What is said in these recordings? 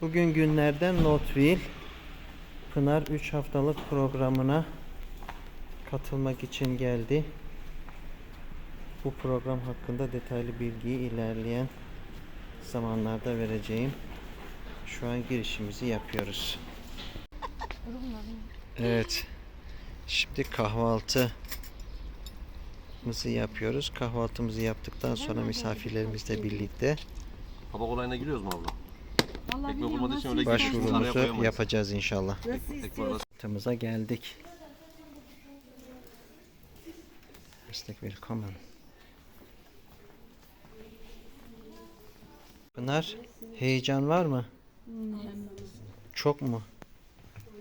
Bugün günlerden Notville. Pınar 3 haftalık programına katılmak için geldi. Bu program hakkında detaylı bilgiyi ilerleyen zamanlarda vereceğim. Şu an girişimizi yapıyoruz. Evet. Şimdi kahvaltımızı yapıyoruz. Kahvaltımızı yaptıktan sonra misafirlerimizle birlikte Kabak olayına giriyoruz mu abla? Vallahi Ekmek bilmiyorum olmadığı için nasıl öyle istersen. Araya başvurumuzu koyamayız. yapacağız inşallah. Nasıl var. Hattımıza geldik. Herzlich willkommen. Pınar, heyecan var mı? Çok mu?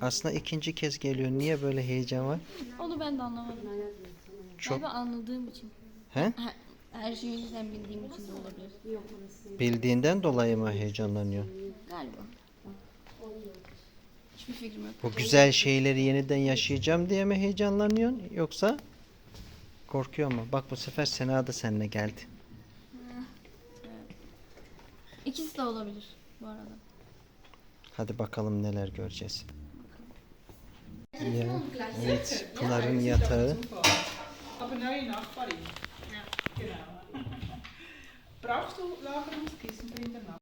Aslında ikinci kez geliyor. Niye böyle heyecan var? Onu ben de anlamadım. Çok. Galiba anladığım için. He? Her şeyi önceden bildiğim için de olabilir. Bildiğinden dolayı mı heyecanlanıyor? Galiba. Hiçbir fikrim yok. Bu güzel şeyleri yeniden yaşayacağım diye mi heyecanlanıyorsun? Yoksa korkuyor mu? Bak bu sefer Sena da seninle geldi. İkisi de olabilir bu arada. Hadi bakalım neler göreceğiz. Ya, evet, Pınar'ın yatağı. Genau. Brauchst du Lagerungskissen drin danach?